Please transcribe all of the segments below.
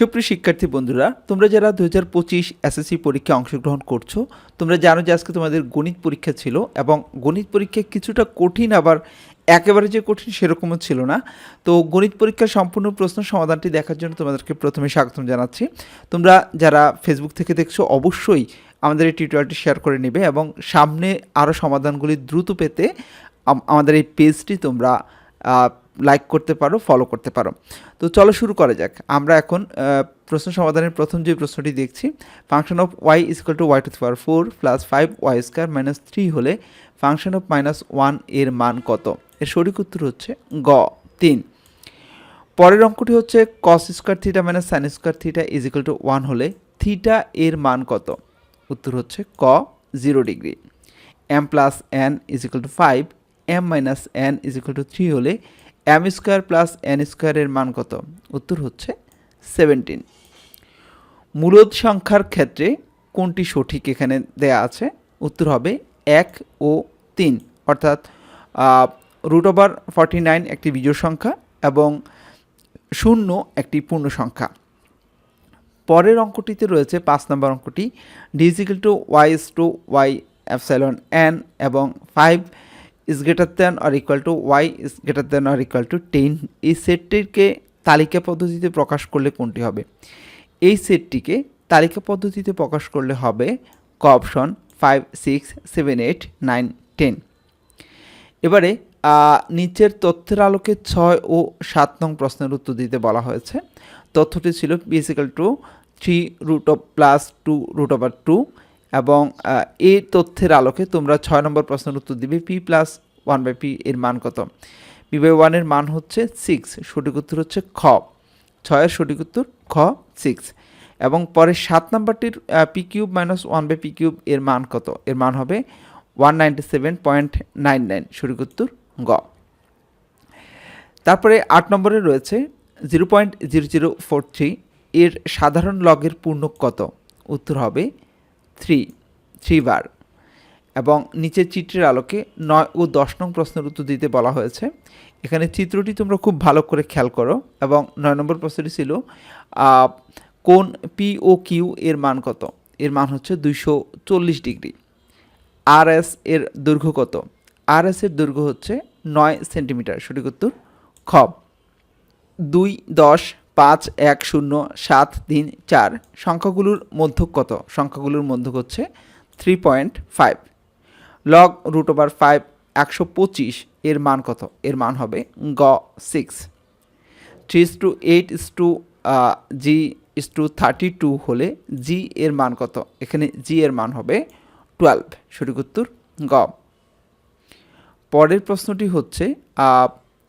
সুপ্রিয় শিক্ষার্থী বন্ধুরা, তোমরা যারা দু হাজার পঁচিশ এসএসসি পরীক্ষায় অংশগ্রহণ করছ, তোমরা জানো যে আজকে তোমাদের গণিত পরীক্ষা ছিল এবং গণিত পরীক্ষা কিছুটা কঠিন আবার একেবারে যে কঠিন সেরকমও ছিল না। তো গণিত পরীক্ষার সম্পূর্ণ প্রশ্ন সমাধানটি দেখার জন্য তোমাদেরকে প্রথমে স্বাগতম জানাচ্ছি। তোমরা যারা ফেসবুক থেকে দেখছ, অবশ্যই আমাদের এই টিউটোরিয়ালটি শেয়ার করে নেবে এবং সামনে আরও সমাধানগুলি দ্রুত পেতে আমাদের এই পেজটি তোমরা লাইক করতে পারো ফলো করতে পারো। তো চলো শুরু করা যাক। আমরা এখন প্রশ্ন সমাধানের প্রথম যে প্রশ্নটি দেখছি function of Y equal to Y to power four plus five Y square minus three হলে ফাংশন অফ মাইনাস ওয়ানের মান কত? এর সঠিক উত্তর হচ্ছে গ, তিন। পরের অঙ্কটি হচ্ছে cos square theta minus sine square theta is equal to one হলে থিটা এর মান কত? উত্তর হচ্ছে ক zero degree M plus N is equal to five M minus N is equal to three হলে এম স্কোয়ার প্লাস এন স্কোয়ারের মান কত? উত্তর হচ্ছে সেভেন্টিন মূলদ সংখ্যার ক্ষেত্রে কোনটি সঠিক এখানে দেয়া আছে? উত্তর হবে এক ও তিন। অর্থাৎ রুট ওভার ফর্টি নাইন একটি বিজোড় সংখ্যা এবং শূন্য একটি পূর্ণ সংখ্যা। পরের অঙ্কটিতে রয়েছে পাঁচ নম্বর অঙ্কটি ডিজিক্যাল to Y to Y epsilon N এবং five is greater than or equal to Y is greater than or equal to ten এই সেটটিকে তালিকা পদ্ধতিতে প্রকাশ করলে কোনটি হবে? এই সেটটিকে তালিকা পদ্ধতিতে প্রকাশ করলে হবে ক option five six seven eight nine ten এবারে নিচের তথ্যের আলোকে ছয় ও সাত নং প্রশ্নের উত্তর দিতে বলা হয়েছে। তথ্যটি ছিল vesicle to three root of plus two root two এবং এই তথ্যের আলোকে তোমরা ছয় নম্বর প্রশ্নের উত্তর দিবে P plus one by P এর মান কত? পি বাই ওয়ানের মান হচ্ছে সিক্স, সঠিক উত্তর হচ্ছে খ। ছয়ের সঠিক উত্তর খ, সিক্স। এবং পরে সাত নম্বরটির P cube minus one by P cube এর মান কত? এর মান হবে one ninety seven point nine nine, সঠিক উত্তর গ। তারপরে আট নম্বরে রয়েছে zero point zero zero four three, এর সাধারণ লগের পূর্ণক কত? উত্তর হবে থ্রি থ্রি বার এবং নিচের চিত্রের আলোকে নয় ও দশ নং প্রশ্নের উত্তর দিতে বলা হয়েছে। এখানে চিত্রটি তোমরা খুব ভালো করে খেয়াল করো এবং নয় নম্বর প্রশ্নটি ছিল কোন পি ও কিউ এর মান কত? এর মান হচ্ছে দুইশো চল্লিশ ডিগ্রি। আর এস এর দৈর্ঘ্য কত? আর এস এর দৈর্ঘ্য হচ্ছে নয় সেন্টিমিটার। সঠিক উত্তর, খ। দুই দশ পাঁচ এক শূন্য সাত তিন চার। সংখ্যাগুলোর মধ্যক কত? সংখ্যাগুলোর মধ্যক হচ্ছে three point five log root over five একশো পঁচিশ। এর মান কত? এর মান হবে গ six three is to eight is to G is to thirty two হলে জি এর মান কত? এখানে জি এর মান হবে টুয়েলভ সঠিক উত্তর গ। পরের প্রশ্নটি হচ্ছে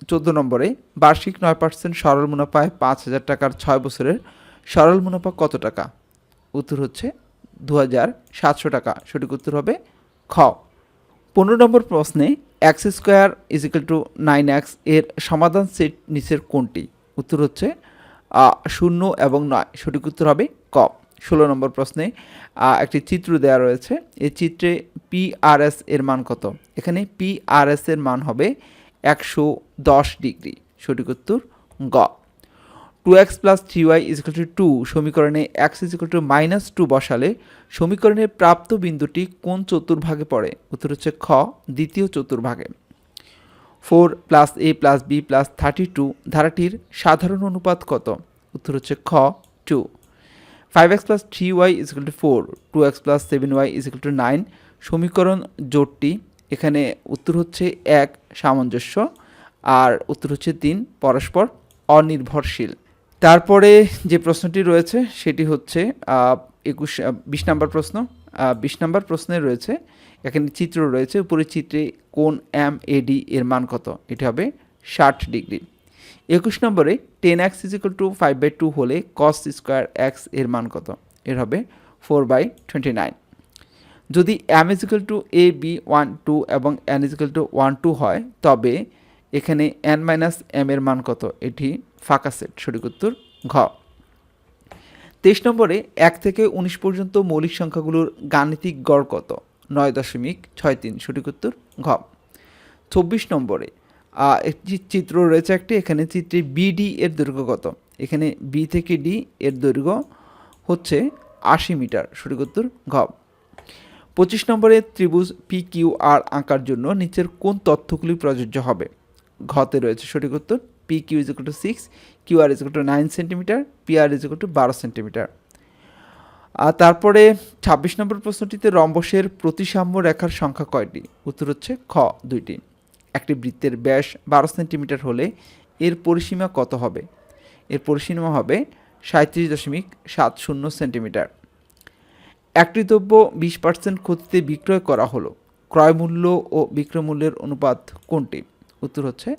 চোদ্দ নম্বরে, বার্ষিক নয় পার্সেন্ট সরল মুনাফায় পাঁচ হাজার টাকার ছয় বছরের সরল মুনাফা কত টাকা? উত্তর হচ্ছে দু হাজার সাতশো টাকা। সঠিক উত্তর হবে খ। পনেরো নম্বর প্রশ্নে X square is equal to nine এক্সের সমাধান সেট নিচের কোনটি? উত্তর হচ্ছে শূন্য এবং নয়। সঠিক উত্তর হবে ক। ষোলো নম্বর প্রশ্নে একটি চিত্র দেওয়া রয়েছে। এই চিত্রে পিআরএস এর মান কত? এখানে পিআরএস এর মান হবে একশো দশ ডিগ্রি। সঠিক উত্তর গ। Two X plus three Y is equal to two সমীকরণে X is equal to minus two বসালে সমীকরণের প্রাপ্ত বিন্দুটি কোন চতুর্ভাগে পড়ে? উত্তর হচ্ছে খ, দ্বিতীয় চতুর্ভাগে। Four plus A plus B plus thirty two, ধারাটির সাধারণ অনুপাত কত? উত্তর হচ্ছে খ, two. Five X plus three Y is equal to four two X plus seven Y is equal to nine সমীকরণ জোটটি এখানে উত্তর হচ্ছে এক, সামঞ্জস্য, আর উত্তর হচ্ছে তিন, পরস্পর অনির্ভরশীল। তারপরে যে প্রশ্নটি রয়েছে, সেটি হচ্ছে একুশ বিশ নম্বর প্রশ্ন। বিশ নম্বর প্রশ্নে রয়েছে, এখানে চিত্র রয়েছে উপরে চিত্রে কোন এম এডি এর মান কত? এটি হবে ষাট ডিগ্রি। একুশ নম্বরে ten X is equal to five by two হলে কস স্কোয়ার এক্সের মান কত? এর হবে ফোর বাই টোয়েন্টি নাইন যদি M is equal to A B one two এবং N is equal to one two হয়, তবে এখানে এন মাইনাস এম এর মান কত? এটি ফাঁকা সেট, সঠিক উত্তর ঘ। তেইশ নম্বরে এক থেকে উনিশ পর্যন্ত মৌলিক সংখ্যাগুলোর গাণিতিক গড় কত? নয় দশমিক ছয় তিন, সঠিক উত্তর ঘ। চব্বিশ নম্বরে একটি চিত্র রয়েছে একটি, এখানে চিত্রে বিডি এর দৈর্ঘ্য কত? এখানে বি থেকে ডি এর দৈর্ঘ্য হচ্ছে আশি মিটার, সঠিক উত্তর ঘ। পঁচিশ নম্বরে ত্রিভুজ পি কিউ আর আঁকার জন্য নিচের কোন তথ্যগুলি প্রযোজ্য হবে? ঘতে রয়েছে সঠিক উত্তর P Q is to six Q R is to nine centimetre P R is to বারো সেন্টিমিটার আর তারপরে ছাব্বিশ নম্বর প্রশ্নটিতে রম্বসের প্রতিসাম্য রেখার সংখ্যা কয়টি? উত্তর হচ্ছে খ, দুইটি। একটি বৃত্তের ব্যাস বারো সেন্টিমিটার হলে এর পরিসীমা কত হবে? এর পরিসীমা হবে সাঁত্রিশ দশমিক সাত শূন্য সেন্টিমিটার একটি দ্রব্য বিশ পার্সেন্ট ক্ষতিতে বিক্রয় করা হলো। ক্রয় মূল্য ও বিক্রয় মূল্যের অনুপাত কোনটি? উত্তর হচ্ছে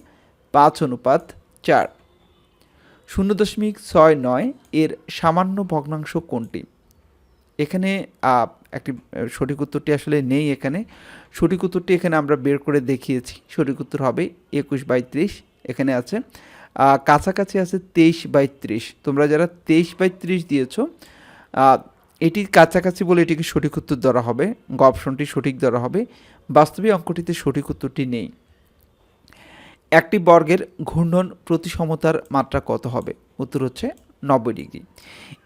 পাঁচ অনুপাত চার। শূন্য দশমিক ছয় নয় এর সামান্য ভগ্নাংশ কোনটি? এখানে একটি সঠিক উত্তরটি আসলে নেই এখানে। সঠিক উত্তরটি এখানে আমরা বের করে দেখিয়েছি। সঠিক উত্তর হবে একুশ বাই ত্রিশ। এখানে আছে কাছাকাছি আছে তেইশ বাই ত্রিশ। তোমরা যারা তেইশ বাই ত্রিশ দিয়েছ এটি কাছাকাছি বলে এটিকে সঠিক উত্তর ধরা হবে। গ অপশনটি সঠিক ধরা হবে। বাস্তবে অঙ্কটিতে সঠিক উত্তরটি নেই। একটি বর্গের ঘূর্ণন প্রতিসমতার মাত্রা কত হবে? উত্তর হচ্ছে নব্বই ডিগ্রি।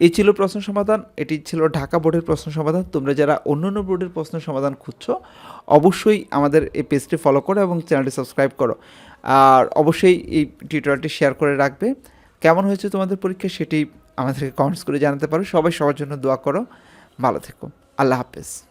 এই ছিল প্রশ্ন সমাধান। এটি ছিল ঢাকা বোর্ডের প্রশ্ন সমাধান। তোমরা যারা অন্য অন্য বোর্ডের প্রশ্ন সমাধান খুঁজছো, অবশ্যই আমাদের এই পেজটি ফলো করো এবং চ্যানেলটি সাবস্ক্রাইব করো। আর অবশ্যই এই টিউটোরিয়ালটি শেয়ার করে রাখবে। কেমন হয়েছে তোমাদের পরীক্ষা? সেটি আমাদেরকে কমেন্টস করে জানাতে পারো। সবাই সবার জন্য দোয়া করো। ভালো থেকো। আল্লাহ হাফেজ।